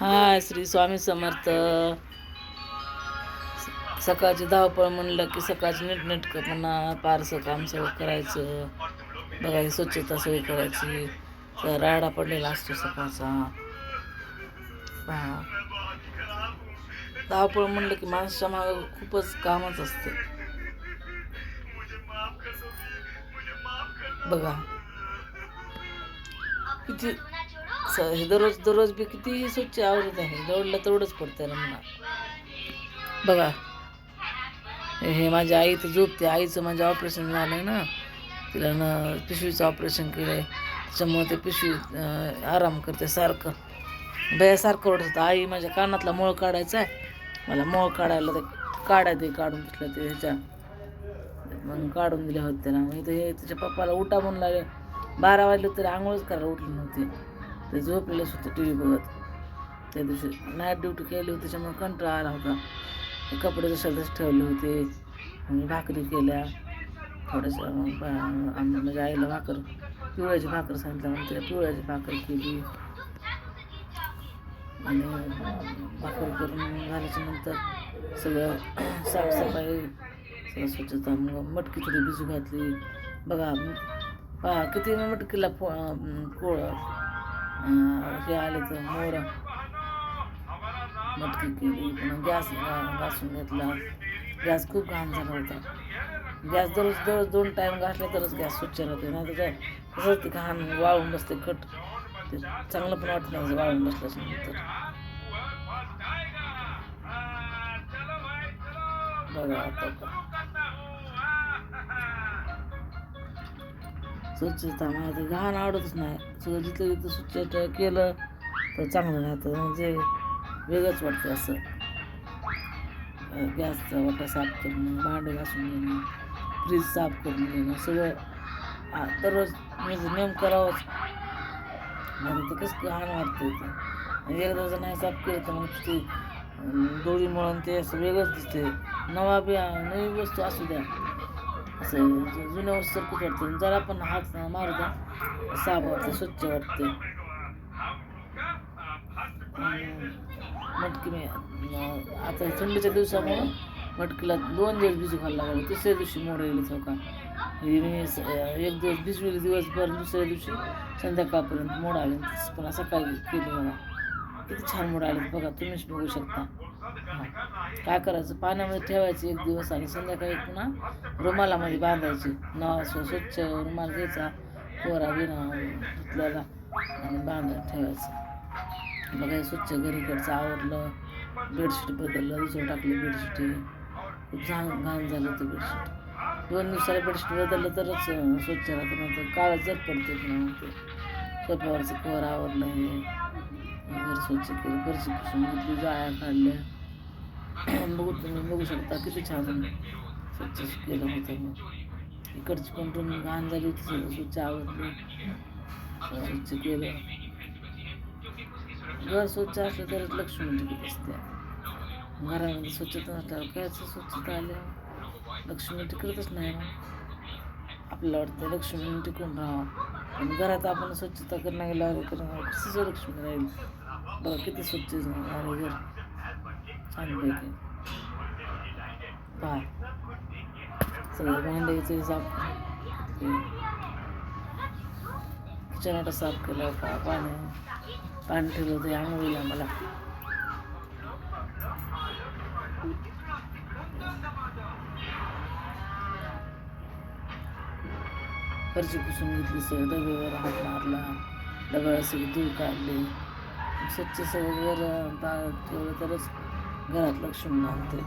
हाय श्री स्वामी समर्थ. सकाळची धावपळ म्हणलं की सकाळची नीटनेटकपणा पारसं काम सगळं करायचं. बघायची स्वच्छता सगळी करायची. तर राडा पडलेला असतो सकाळचा. धावपळ म्हणलं की माणसाच्या मागं खूपच कामच असते. बघा. किती स- हे दररोज दररोज बी किती स्वच्छ आवडत आहे. दौडलं तेवढंच पडतं मला बघा हे माझ्या आई तर झोपते. आईचं माझं ऑपरेशन झालं ना. तिला न पिशवीचं ऑपरेशन केलं आहे त्याच्यामुळे ते पिशवी आराम करते सारखं. बयासारखं ओढत होतं. आई माझ्या कानातला मोळ काढायचा आहे. मला मोळ काढायला ते काढा ते काढून घेतलं ते ह्याच्या. मग काढून दिल्या होत्या ना. मग इथं हे त्याच्या पप्पाला उठा म्हणून लागले. बारा वाजले तरी आंघोळच करायला उठली नव्हती. ते झोपलेलंच होतं टी व्ही बघत. त्या दिवशी नाईट ड्युटी केली होती त्याच्यामुळे कंटाळा आला होता. कपडे जशाच ठेवले होते आणि भाकरी केल्या. थोडंसं मग आईला भाकर पिवळ्याची भाकर सांगितलं मग तिला पिवळ्याची भाकर केली. आणि भाकर करून झाल्याच्यानंतर सगळं साफसफाई सगळं स्वच्छता मग मटकी थोडी भिजू घातली. बघा पहा किती मटकीला फो पोळ कोळ हे आले तर मोर मटकी केली पुन्हा गॅस घासून घेतला. गॅस खूप घाण झाला होता. गॅस दररोज दररोज दोन टाईम घासला तरच गॅस स्वच्छ राहते. नाही तर काय तसंच ते घाण वाळून बसते खट. ते चांगलं पण वाटत नाही वाळून बसल्याच्यानंतर. बघा आता. स्वच्छता माझं घाण आवडतच नाही. सगळं जिथं जिथं स्वच्छ केलं तर चांगलं राहतं. म्हणजे वेगळंच वाटतं असं. गॅसचा वाटा साफ करणं भांडे घासून घेणं फ्रीज साफ करून घेणं सगळं. दररोज म्हणजे नेम करावंच म्हणजे ते कसं घाण वाटतं ते. एकदा जर नाही साफ केलं तर मग ते डोळी दोरी मळून ते असं वेगळंच दिसते नवा बी नवी वस्तू असू द्या. असं जु- जुन्या वस्तू जरा पण हात मारू द्या. साफ वाटतं स्वच्छ वाटते. मटकी मी आता थंडीच्या दिवसामुळं मटकीला दोन दिवस भिजू खायला लागलं. तिसऱ्या दिवशी मोड येईल चौका मी एक दिवस भिजवली दिवसभर दुसऱ्या दिवशी संध्याकाळपर्यंत मोड आले. पण सकाळी केली मला किती छान मोड आले बघा तुम्हीच बघू शकता. काय करायचं? पाण्यामध्ये ठेवायचं एक दिवस आणि संध्याकाळी पुन्हा रुमालामध्ये बांधायची. नवा स्वच्छ रुमाल घ्यायचा कोरा बिना धुतलेला आणि बांधायला ठेवायचं. बघा स्वच्छ घरीकडचं आवरलं. बेडशीट बदललं दुसरं टाकलं बेडशीट. खूप घाण घाण झालं होतं बेडशीट. दोन दिवसाला बेडशीट बदललं तरच स्वच्छ राहतं. नंतर काळं जर पडते पुन्हा मग ते सोफ्यावरचं कोर आवरलं हे. घर स्वच्छ केलं. फरशी पुसून घेतली जाळ्या काढल्या. बघू तुम्ही बघू शकता किती छान स्वच्छ केलं होतं मग. इकडची पण तुम्ही घाण झाली होती सगळं स्वच्छ आवडली स्वच्छ केलं. घर स्वच्छ असलं तरच लक्ष्मी म्हणजे टिकत असते? घरामध्ये स्वच्छता नसल्यावर कायच स्वच्छता आल्या लक्ष्मी म्हणजे टिकतच नाही मग आपल्याला वाटतं लक्ष्मी म्हणजे टिकून राहावं? आणि घरात आपण स्वच्छता करणं गेल्यावर कसं लक्ष्मी राहील? बघा किती स्वच्छ झालं घर. छानपैकी पाय सगळे भांड्याचे साफ किचन साफ केलं पा पाणी? पाणी ठेवलं होतं आंघोळीला मला फरशी पुसून घेतली सगळं डब्यावर हात मारला. डब्यावर सगळी धूळ काढली. स्वच्छ सगळं वर ठेवलं तरच घरात लक्ष्मी आणते